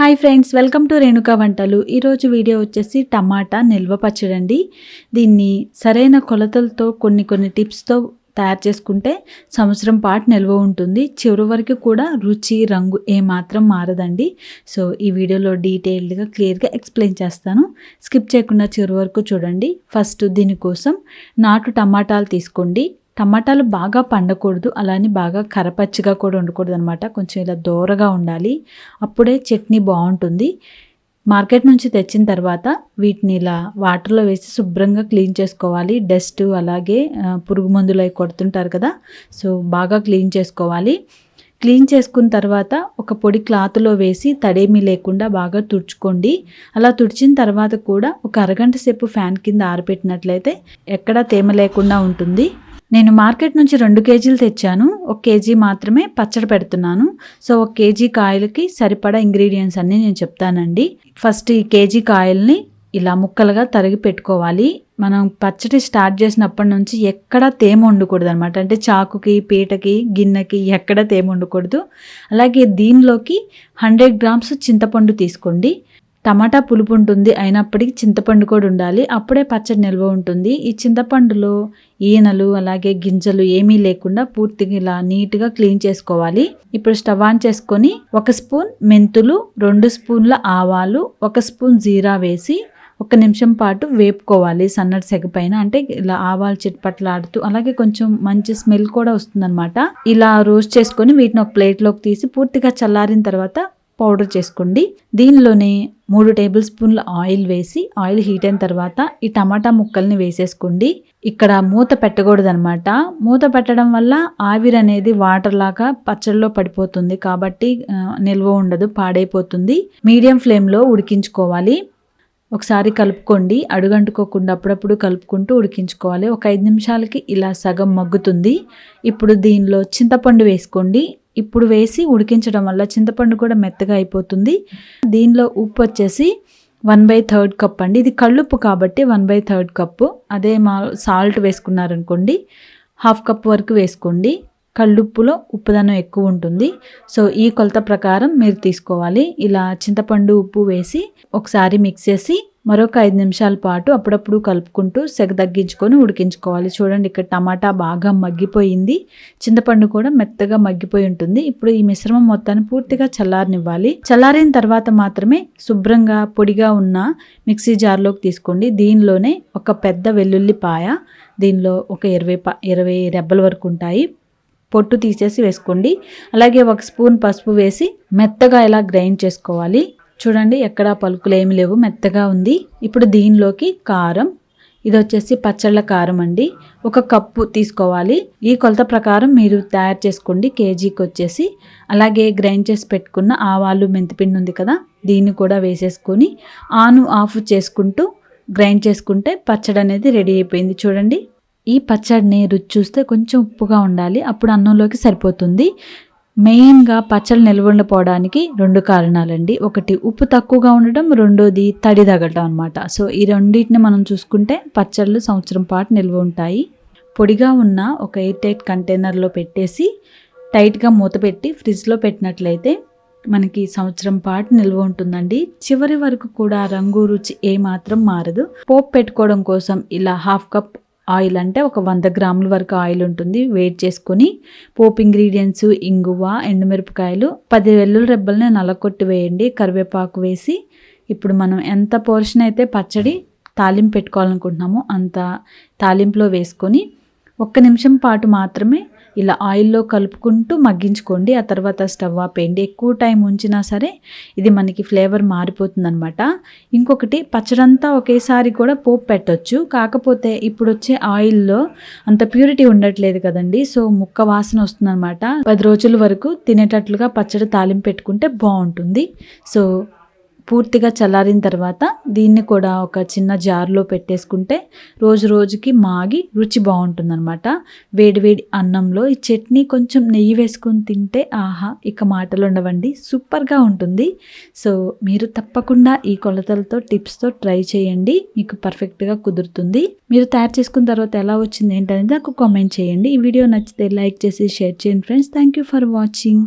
Hi friends welcome to Renuka వంటలు. ఈరోజు video వచ్చేసి టమాటా నిల్వ పచ్చడండి దీన్ని సరైన కొలతలతో కొన్ని కొన్ని టిప్స్తో తయారు చేసుకుంటే సంవత్సరం పాటు నిల్వ ఉంటుంది. చివరి వరకు కూడా రుచి రంగు ఏమాత్రం మారదండి. సో ఈ వీడియోలో డీటెయిల్డ్గా క్లియర్గా ఎక్స్ప్లెయిన్ చేస్తాను. స్కిప్ చేయకుండా చివరి వరకు చూడండి. ఫస్ట్ దీనికోసం నాటు టమాటాలు తీసుకోండి. టమాటాలు బాగా పండకూడదు అలానే బాగా కరపచ్చిగా కూడా ఉండకూడదు అనమాట కొంచెం ఇలా దూరగా ఉండాలి. అప్పుడే చట్నీ బాగుంటుంది. మార్కెట్ నుంచి తెచ్చిన తర్వాత వీటిని ఇలా వాటర్లో వేసి శుభ్రంగా క్లీన్ చేసుకోవాలి. డస్ట్ అలాగే పురుగు మందులు అవి కొడుతుంటారు కదా సో బాగా క్లీన్ చేసుకోవాలి. క్లీన్ చేసుకున్న తర్వాత ఒక పొడి క్లాత్లో వేసి తడేమీ లేకుండా బాగా తుడుచుకోండి. అలా తుడిచిన తర్వాత కూడా ఒక అరగంట సేపు ఫ్యాన్ కింద ఆరిపెట్టినట్లయితే ఎక్కడా తేమ లేకుండా ఉంటుంది. నేను మార్కెట్ నుంచి రెండు కేజీలు తెచ్చాను. ఒక కేజీ మాత్రమే పచ్చడి పెడుతున్నాను. సో ఒక కేజీ కాయలకి సరిపడా ఇంగ్రీడియంట్స్ అన్నీ నేను చెప్తానండి. ఫస్ట్ ఈ కేజీ కాయల్ని ఇలా ముక్కలుగా తరిగి పెట్టుకోవాలి. మనం పచ్చడి స్టార్ట్ చేసినప్పటి నుంచి ఎక్కడ తేమ ఉండకూడదు అనమాట అంటే చాకుకి పీటకి గిన్నెకి ఎక్కడ తేమ ఉండకూడదు. అలాగే దీనిలోకి హండ్రెడ్ గ్రామ్స్ చింతపండు తీసుకోండి. టమాటా పులుపు ఉంటుంది. అయినప్పటికీ చింతపండు కూడా ఉండాలి. అప్పుడే పచ్చడి నిల్వ ఉంటుంది. ఈ చింతపండులో ఈనలు అలాగే గింజలు ఏమీ లేకుండా పూర్తిగా ఇలా నీట్గా క్లీన్ చేసుకోవాలి. ఇప్పుడు స్టవ్ ఆన్ చేసుకొని ఒక స్పూన్ మెంతులు రెండు స్పూన్ల ఆవాలు ఒక స్పూన్ జీరా వేసి ఒక నిమిషం పాటు వేపుకోవాలి. సన్నటి సెగ పైన అంటే ఇలా ఆవాలు చిట్పట్లాడుతూ అలాగే కొంచెం మంచి స్మెల్ కూడా వస్తుందన్నమాట. ఇలా రోస్ట్ చేసుకొని వీటిని ఒక ప్లేట్లోకి తీసి పూర్తిగా చల్లారిన తర్వాత పౌడర్ చేసుకోండి. దీనిలోనే మూడు టేబుల్ స్పూన్ల ఆయిల్ వేసి ఆయిల్ హీట్ అయిన తర్వాత ఈ టమాటా ముక్కల్ని వేసేసుకోండి. ఇక్కడ మూత పెట్టకూడదనమాట మూత పెట్టడం వల్ల ఆవిరి అనేది వాటర్ లాగా పచ్చడిలో పడిపోతుంది కాబట్టి నిల్వ ఉండదు పాడైపోతుంది. మీడియం ఫ్లేమ్లో ఉడికించుకోవాలి. ఒకసారి కలుపుకోండి. అడుగంటుకోకుండా అప్పుడప్పుడు కలుపుకుంటూ ఉడికించుకోవాలి. ఒక ఐదు నిమిషాలకి ఇలా సగం మగ్గుతుంది. ఇప్పుడు దీనిలో చింతపండు వేసుకోండి. ఇప్పుడు వేసి ఉడికించడం వల్ల చింతపండు కూడా మెత్తగా అయిపోతుంది. దీనిలో ఉప్పు వచ్చేసి వన్ బై థర్డ్ కప్ అండి. ఇది కళ్ళుప్పు కాబట్టి వన్ బై థర్డ్ కప్పు. అదే మా సాల్ట్ వేసుకున్నారనుకోండి హాఫ్ కప్ వరకు వేసుకోండి. కళ్ళుప్పులో ఉప్పుదనం ఎక్కువ ఉంటుంది. సో ఈ కొలత ప్రకారం మీరు తీసుకోవాలి. ఇలా చింతపండు ఉప్పు వేసి ఒకసారి మిక్స్ చేసి మరొక ఐదు నిమిషాల పాటు అప్పుడప్పుడు కలుపుకుంటూ సెగ తగ్గించుకొని ఉడికించుకోవాలి. చూడండి ఇక్కడ టమాటా బాగా మగ్గిపోయింది. చింతపండు కూడా మెత్తగా మగ్గిపోయి ఉంటుంది. ఇప్పుడు ఈ మిశ్రమం మొత్తాన్ని పూర్తిగా చల్లారనివ్వాలి. చల్లారిన తర్వాత మాత్రమే శుభ్రంగా పొడిగా ఉన్న మిక్సీ జార్లోకి తీసుకోండి. దీనిలోనే ఒక పెద్ద వెల్లుల్లి పాయ దీనిలో ఒక ఇరవై ప ఇరవై రెబ్బల వరకు ఉంటాయి. పొట్టు తీసేసి వేసుకోండి. అలాగే ఒక స్పూన్ పసుపు వేసి మెత్తగా ఇలా గ్రైండ్ చేసుకోవాలి. చూడండి ఎక్కడ పలుకులు ఏమి లేవు. మెత్తగా ఉంది. ఇప్పుడు దీనిలోకి కారం. ఇది వచ్చేసి పచ్చళ్ళ కారం అండి. ఒక కప్పు తీసుకోవాలి. ఈ కొలత ప్రకారం మీరు తయారు చేసుకోండి. కేజీకి వచ్చేసి. అలాగే గ్రైండ్ చేసి పెట్టుకున్న ఆవాలు మెంతిపిండి ఉంది కదా దీన్ని కూడా వేసేసుకొని ఆను ఆఫ్ చేసుకుంటూ గ్రైండ్ చేసుకుంటే పచ్చడి అనేది రెడీ అయిపోయింది చూడండి. ఈ పచ్చడిని రుచి చూస్తే కొంచెం ఉప్పుగా ఉండాలి. అప్పుడు అన్నంలోకి సరిపోతుంది. మెయిన్గా పచ్చళ్ళు నిల్వండిపోవడానికి రెండు కారణాలండి. ఒకటి ఉప్పు తక్కువగా ఉండడం రెండోది తడి తగ్గడం అనమాట సో ఈ రెండింటిని మనం చూసుకుంటే పచ్చళ్ళు సంవత్సరం పాటు నిల్వ ఉంటాయి. పొడిగా ఉన్న ఒక ఎయిర్ టైట్ కంటైనర్లో పెట్టేసి టైట్గా మూత పెట్టి ఫ్రిడ్జ్లో పెట్టినట్లయితే మనకి సంవత్సరం పాటు నిల్వ ఉంటుందండి. చివరి వరకు కూడా రంగు రుచి ఏమాత్రం మారదు. పోపు పెట్టుకోవడం కోసం ఇలా హాఫ్ కప్ ఆయిల్ అంటే ఒక వంద గ్రాముల వరకు ఆయిల్ ఉంటుంది. వేట్ చేసుకొని పోపు ఇంగ్రీడియంట్స్ ఇంగువ ఎండుమిరపకాయలు పది వెల్లుల రెబ్బల్ని నలకొట్టి వేయండి. కరివేపాకు వేసి ఇప్పుడు మనం ఎంత పోర్షన్ అయితే పచ్చడి తాలింపు పెట్టుకోవాలనుకుంటున్నామో అంత తాలింపులో వేసుకొని ఒక్క నిమిషం పాటు మాత్రమే ఇలా ఆయిల్లో కలుపుకుంటూ మగ్గించుకోండి. ఆ తర్వాత స్టవ్ ఆపేయండి ఎక్కువ టైం ఉంచినా సరే ఇది మనకి ఫ్లేవర్ మారిపోతుందనమాట ఇంకొకటి పచ్చడంతా ఒకేసారి కూడా పోపు పెట్టొచ్చు. కాకపోతే ఇప్పుడు వచ్చే ఆయిల్లో అంత ప్యూరిటీ ఉండట్లేదు కదండి. సో ముక్క వాసన వస్తుందన్నమాట. పది రోజుల వరకు తినేటట్లుగా పచ్చడి తాలింపు పెట్టుకుంటే బాగుంటుంది. సో పూర్తిగా చల్లారిన తర్వాత దీన్ని కూడా ఒక చిన్న జార్లో పెట్టేసుకుంటే రోజు రోజుకి మాగి రుచి బాగుంటుందన్నమాట. వేడివేడి అన్నంలో ఈ చట్నీ కొంచెం నెయ్యి వేసుకొని తింటే ఆహా ఇక మాటలు ఉండవండి. సూపర్గా ఉంటుంది. సో మీరు తప్పకుండా ఈ కొలతలతో టిప్స్తో ట్రై చేయండి. మీకు పర్ఫెక్ట్గా కుదురుతుంది. మీరు తయారు చేసుకున్న తర్వాత ఎలా వచ్చింది ఏంటనేది నాకు కామెంట్ చేయండి. ఈ వీడియో నచ్చితే లైక్ చేసి షేర్ చేయండి friends. Thank you for watching.